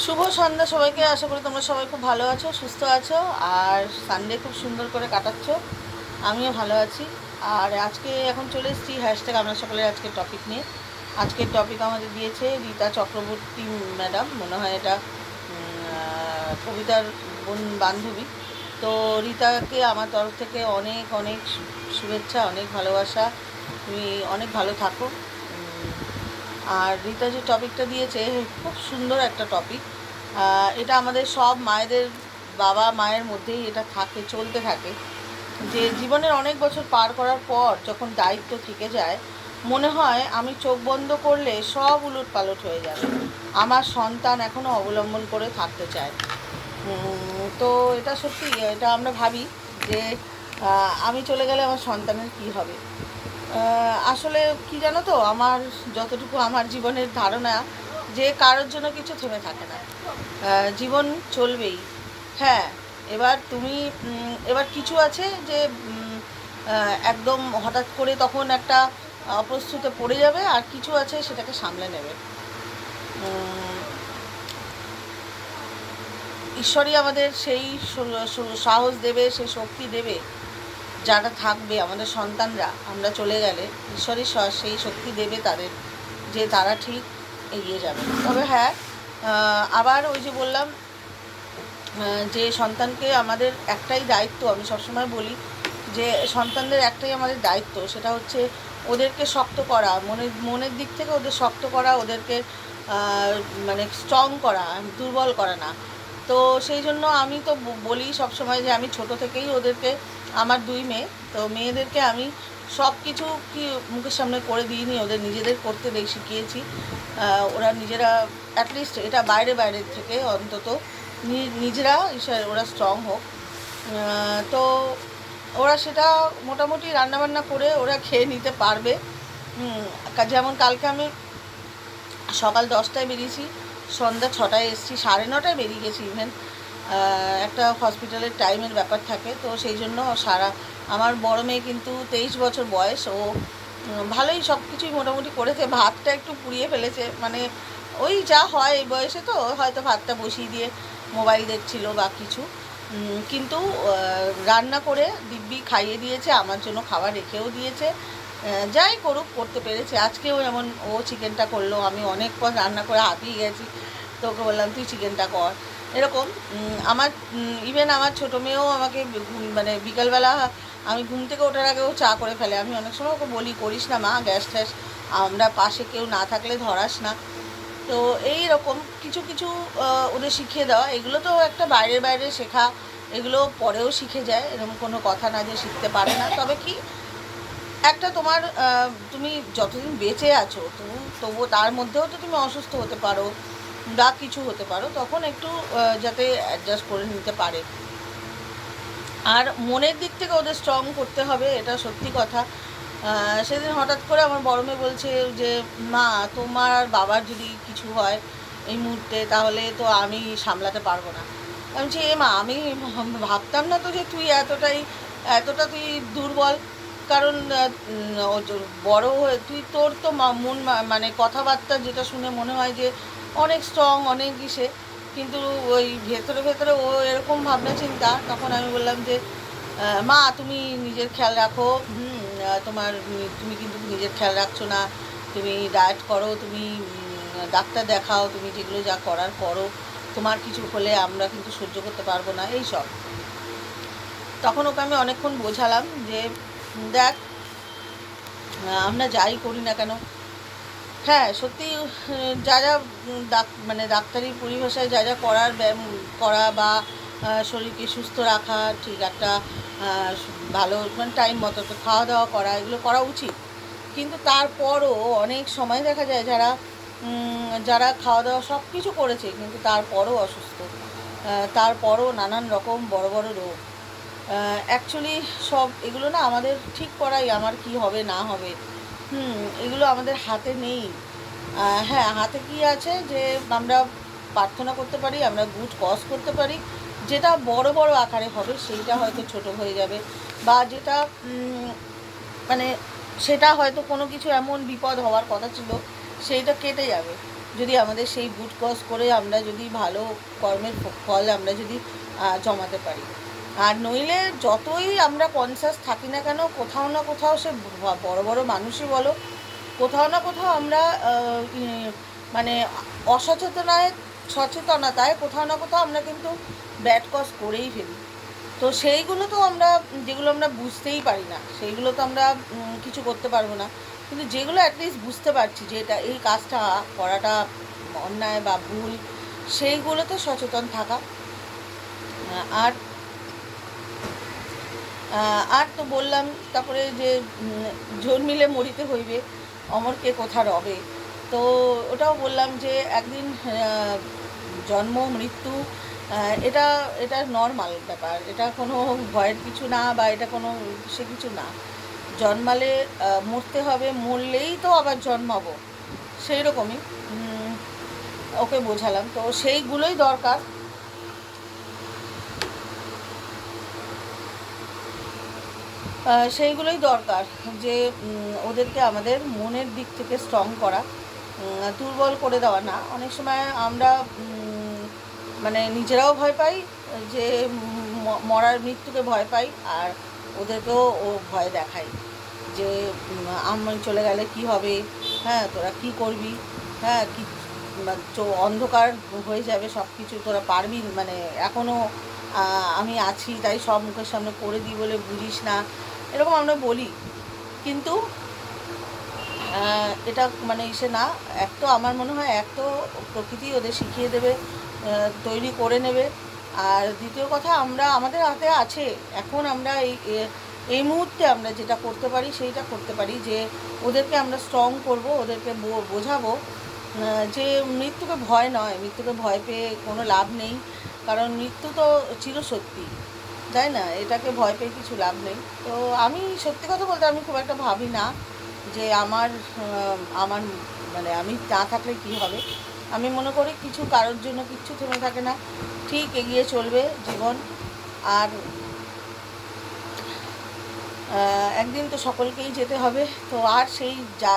শুভ সন্ধ্যা সবাইকে, আশা করি তোমরা সবাই খুব ভালো আছো, সুস্থ আছো, আর সানডে খুব সুন্দর করে কাটাচ্ছ। আমিও ভালো আছি। আর আজকে এখন চলে এসেছি হ্যাশট্যাগ আমরা সকলের আজকে টপিক নিয়ে। আজকের টপিক আমাদের দিয়েছে রীতা চক্রবর্তী ম্যাডাম মনে হয় এটা কবিতার বোন বান্ধবী। তো রীতাকে আমার তরফ থেকে অনেক অনেক শুভেচ্ছা, অনেক ভালোবাসা। তুমি অনেক ভালো থাকো। আর রীতা যে টপিকটা দিয়েছে, খুব সুন্দর একটা টপিক। এটা আমাদের সব মায়েদের, বাবা মায়ের মধ্যেই এটা থাকে, চলতে থাকে। যে জীবনের অনেক বছর পার করার পর যখন দায়িত্ব থেকে যায়, মনে হয় আমি চোখ বন্ধ করলে সব উলট পালট হয়ে যাবে। আমার সন্তান এখনও অবলম্বন করে থাকতে চায়। তো এটা সত্যি, এটা আমরা ভাবি যে আমি চলে গেলে আমার সন্তানের কী হবে? আসলে কি জানো তো, আমার যতটুকু আমার জীবনের ধারণা, যে কারোর জন্য কিছু থেমে থাকে না। জীবন চলবেই। হ্যাঁ এবার তুমি এবার কিছু আছে যে একদম হঠাৎ করে তখন একটা অপ্রস্তুতে পড়ে যাবে, আর কিছু আছে সেটাকে সামলে নেবে। ঈশ্বরই আমাদের সেই সাহস দেবে, সেই শক্তি দেবে। যারা থাকবে, আমাদের সন্তানরা, আমরা চলে গেলে ঈশ্বরই স- সেই শক্তি দেবে তাদের, যে তারা ঠিক এগিয়ে যাবে। তবে হ্যাঁ আবার ওই যে বললাম যে সন্তানকে আমাদের একটাই দায়িত্ব, আমি সবসময় বলি যে সন্তানদের একটাই আমাদের দায়িত্ব, সেটা হচ্ছে ওদেরকে শক্ত করা, মনের মনের দিক থেকে ওদের শক্ত করা, ওদেরকে মানে স্ট্রং করা, দুর্বল করা না। তো সেই জন্য আমি তো বলি সবসময় যে আমি ছোট থেকেই ওদেরকে, আমার দুই মেয়ে, তো মেয়েদেরকে আমি সব কিছু কি মুখের সামনে করে দিইনি, ওদের নিজেদের করতে দেই, শিখিয়েছি। ওরা নিজেরা অ্যাটলিস্ট এটা বাইরে বাইরে থেকে অন্তত নিজেরা ওরা স্ট্রং হোক। তো ওরা সেটা মোটামুটি রান্নাবান্না করে ওরা খেয়ে নিতে পারবে। যেমন কালকে আমি সকাল দশটায় বেরিয়েছি সন্ধ্যা ছটায় এসেছি, সাড়ে নটায় বেরিয়ে গেছি ইভেন একটা হসপিটালের টাইমের ব্যাপার থাকে, তো সেই জন্য সারা, আমার বড় মেয়ে কিন্তু তেইশ বছর বয়স, ও ভালোই সব কিছুই মোটামুটি করেছে, ভাতটা একটু পুড়িয়ে ফেলেছে মানে ওই যা হয় এই বয়সে তো, হয়তো ভাতটা বসিয়ে দিয়ে মোবাইল দেখছিল বা কিছু। কিন্তু রান্না করে দিব্যি খাইয়ে দিয়েছে, আমার জন্য খাবার রেখেও দিয়েছে যাই করুক, করতে পেরেছে। আজকেও এমন ও চিকেনটা করল, আমি অনেক পর রান্না করে হাঁপিয়ে গেছি। তো ওকে বললাম, তুই চিকেনটা কর। এরকম আমার ইভেন আমার ছোটো মেয়েও আমাকে মানে বিকালবেলা আমি ঘুম থেকে ওঠার আগেও চা করে ফেলে। আমি অনেক সময় ওকে বলি, করিস না মা, গ্যাস ট্যাস আমরা পাশে কেউ না থাকলে ধরাস না। তো এই রকম কিছু কিছু ওদের শিখিয়ে দেওয়া। এগুলো তো একটা বাইরে বাইরে শেখা। এগুলো পরেও শিখে যায়। এরকম কোনো কথা না যে শিখতে পারে না। তবে কি একটা তোমার তুমি যতদিন বেঁচে আছো, তুমি তবুও তার মধ্যেও তো তুমি অসুস্থ হতে পারো বা কিছু হতে পারো, তখন একটু যাতে অ্যাডজাস্ট করে নিতে পারে। আর মনের দিক থেকে ওদের স্ট্রং করতে হবে, এটা সত্যি কথা। সেদিন হঠাৎ করে আমার বড় মেয়ে বলছে যে, মা, তোমার আর বাবার যদি কিছু হয় এই মুহূর্তে, তাহলে তো আমি সামলাতে পারব না। আমি বলছি, এ মা, আমি ভাবতাম না তো যে তুই এতটাই, এতটা তুই দুর্বল। কারণ বড় হয়ে, তুই তোর তো মন মানে কথাবার্তা যেটা শুনে মনে হয় যে অনেক স্ট্রং অনেক ইসে। কিন্তু ওই ভেতরে ভেতরে ও এরকম ভাবনা চিন্তা, তখন আমি বললাম যে মা, তুমি নিজের খেয়াল রাখো। তোমার তুমি কিন্তু নিজের খেয়াল রাখছো না। তুমি ডায়েট করো, তুমি ডাক্তার দেখাও, তুমি যেগুলো যা করার করো। তোমার কিছু হলে আমরা কিন্তু সহ্য করতে পারব না এই সব তখন ওকে আমি অনেকক্ষণ বোঝালাম যে দেখ আমরা যাই করি না কেন? হ্যাঁ সত্যি যা যা ডাক- মানে ডাক্তারি পরিভাষায় যা যা করার ব্যায়াম, করা বা শরীরকে সুস্থ রাখা, ঠিক একটা ভালো মানে টাইম মতো তো খাওয়া দাওয়া করা, এগুলো করা উচিত। কিন্তু তারপরও অনেক সময় দেখা যায় যারা যারা খাওয়া দাওয়া সব কিছু করেছে, কিন্তু তারপরও অসুস্থ। তারপরও নানান রকম বড় বড় রোগ। অ্যাকচুয়ালি সব এগুলো না আমাদের ঠিক করাই, আমার কি হবে, না হবে। হুম, এগুলো আমাদের হাতে নেই। হ্যাঁ হাতে কি আছে যে আমরা প্রার্থনা করতে পারি, আমরা গুড কজ করতে পারি। যেটা বড় বড় আকারে হবে, সেইটা হয়তো ছোট হয়ে যাবে। বা যেটা মানে সেটা হয়তো কোনো কিছু এমন বিপদ হওয়ার কথা ছিল, সেইটা কেটে যাবে। যদি আমাদের সেই গুড কজ করে আমরা যদি ভালো কর্মের ফল আমরা যদি জমাতে পারি। আর নইলে যতই আমরা কনসাস থাকি না কেন, কোথাও না কোথাও সে বড় বড় মানুষই বলো, কোথাও না কোথাও আমরা মানে অসচেতনায়, সচেতনতায় কোথাও না কোথাও আমরা কিন্তু ব্যাড কজ করেই ফেলি। তো সেইগুলো তো আমরা, যেগুলো আমরা বুঝতেই পারি না, সেইগুলো তো আমরা কিছু করতে পারব না। কিন্তু যেগুলো অ্যাটলিস্ট বুঝতে পারছি যে এটা, এই কাজটা করাটা অন্যায় বা ভুল, সেইগুলোতে সচেতন থাকা। আর আর তো বললাম, তারপরে যে জন্মিলে মরিতে হইবে অমরকে কোথা রবে? তো ওটাও বললাম যে, একদিন জন্ম, মৃত্যু এটা এটা নর্মাল ব্যাপার। এটা কোনো ভয়ের কিছু না বা এটা কোনো সে কিছু না। জন্মালে মরতে হবে, মরলেই তো আবার জন্মাবো। সেই রকমই ওকে বোঝালাম। তো সেইগুলোই দরকার। সেইগুলোই দরকার যে ওদেরকে আমাদের মনের দিক থেকে স্ট্রং করা দুর্বল করে দেওয়া না। অনেক সময় আমরা মানে নিজেরাও ভয় পাই যে মরার মৃত্যুকে ভয় পাই, আর ওদেরকেও ও ভয় দেখাই যে আমি চলে গেলে কি হবে? হ্যাঁ তোরা কি করবি? হ্যাঁ কি অন্ধকার হয়ে যাবে সব কিছু তোরা পারবি? মানে এখনও আমি আছি, তাই সব মুখের সামনে করে দিই বলে বুঝিস না। এরকম আমরা বলি। কিন্তু এটা মানে ইসে না, এক তো আমার মনে হয় এক তো প্রকৃতি ওদের শিখিয়ে দেবে তৈরি করে নেবে। আর দ্বিতীয় কথা, আমরা আমাদের হাতে আছে। এখন আমরা এই এই মুহূর্তে আমরা যেটা করতে পারি, সেইটা করতে পারি যে, ওদেরকে আমরা স্ট্রং করব, ওদেরকে বোঝাবো যে মৃত্যুকে ভয় নয়। মৃত্যুকে ভয় পেয়ে কোনো লাভ নেই। কারণ মৃত্যু তো চিরসত্যি তাই না? এটাকে ভয় পেয়ে কিছু লাভ নেই। তো আমি সত্যি কথা বলতে আমি খুব একটা ভাবি না যে আমার আমার মানে আমি না থাকলে কি হবে। আমি মনে করি কিছু কারোর জন্য কিচ্ছু থেমে থাকে না। ঠিক এগিয়ে চলবে জীবন। আর একদিন তো সকলকেই যেতে হবে। তো আর সেই যা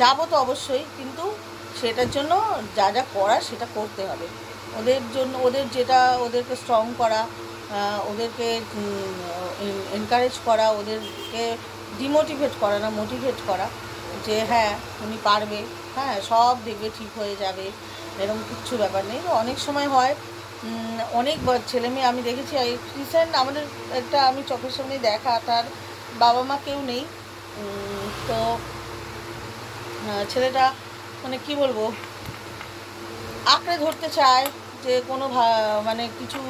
যাব তো অবশ্যই, কিন্তু সেটার জন্য যা যা করা সেটা করতে হবে। ওদের জন্য, ওদের যেটা, ওদেরকে স্ট্রং করা ওদেরকে এনকারেজ করা, ওদেরকে ডিমোটিভেট করা না মোটিভেট করা যে হ্যাঁ তুমি পারবে। হ্যাঁ সব দেখবে, ঠিক হয়ে যাবে, এরকম কিচ্ছু ব্যাপার নেই। অনেক সময় হয় অনেক ছেলে মেয়ে আমি দেখেছি রিসেন্ট আমাদের একটা আমি চোখের সামনে দেখা, তার বাবা মা কেউ নেই। তো ছেলেটা মানে কি বলব, আঁকড়ে ধরতে চায় যে কোনো মানে কিছু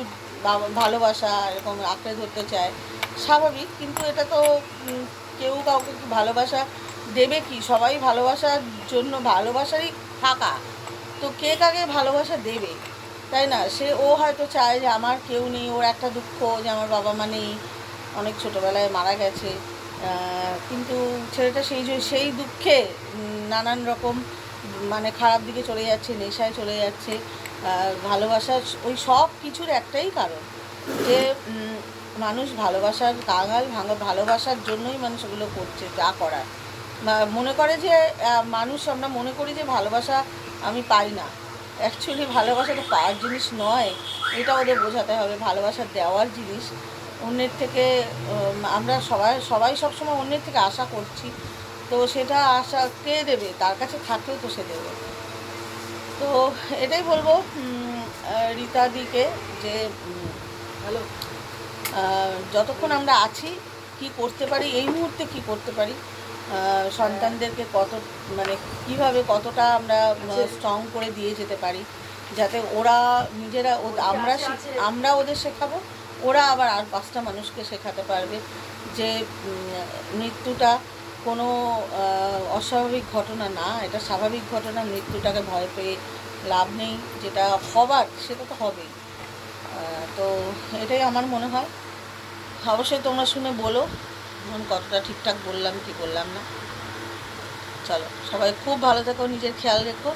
ভালোবাসা, এরকম আঁকড়ে ধরতে চায়, স্বাভাবিক। কিন্তু এটা তো কেউ কাউকে কি ভালোবাসা দেবে কি? সবাই ভালোবাসার জন্য ভালোবাসারই থাকা তো কে কাকে ভালোবাসা দেবে? তাই না? সে, ও হয়তো চায় যে আমার কেউ নেই, ওর একটা দুঃখ যে আমার বাবা মা নেই, অনেক ছোটোবেলায় মারা গেছে। কিন্তু ছেলেটা সেই সেই দুঃখে নানান রকম মানে খারাপ দিকে চলে যাচ্ছে, নেশায় চলে যাচ্ছে। ভালোবাসার ওই সব কিছুর একটাই কারণ। যে মানুষ ভালোবাসার কাঙাল ভাঙা ভালোবাসার জন্যই মানুষ ওগুলো করছে, যা করার। মনে করে যে মানুষ আমরা মনে করি যে, ভালোবাসা আমি পাই না। অ্যাকচুয়ালি ভালোবাসাটা পাওয়ার জিনিস নয়। এটা ওদের বোঝাতে হবে। ভালোবাসা দেওয়ার জিনিস। অন্যের থেকে আমরা সবাই সবাই সবসময় অন্যের থেকে আশা করছি। তো সেটা আশা কে দেবে। তার কাছে থাকলেও তো সে দেবে। তো এটাই বলব রীতাদিকে যে হ্যালো যতক্ষণ আমরা আছি কি করতে পারি এই মুহূর্তে কি করতে পারি সন্তানদেরকে কত মানে কীভাবে কতটা আমরা স্ট্রং করে দিয়ে যেতে পারি যাতে ওরা নিজেরা ও- আমরা আমরা ওদের শেখাবো ওরা আবার আর পাঁচটা মানুষকে শেখাতে পারবে যে মৃত্যুটা কোনো অস্বাভাবিক ঘটনা না। এটা স্বাভাবিক ঘটনা, মৃত্যুটাকে ভয় পেয়ে লাভ নেই। যেটা হবার, সেটা তো হবেই। তো এটাই আমার মনে হয়। অবশ্যই তোমরা শুনে বলো, এখন কতটা ঠিকঠাক বললাম, কি বললাম না। চলো, সবাই খুব ভালো থেকো, নিজের খেয়াল রেখো।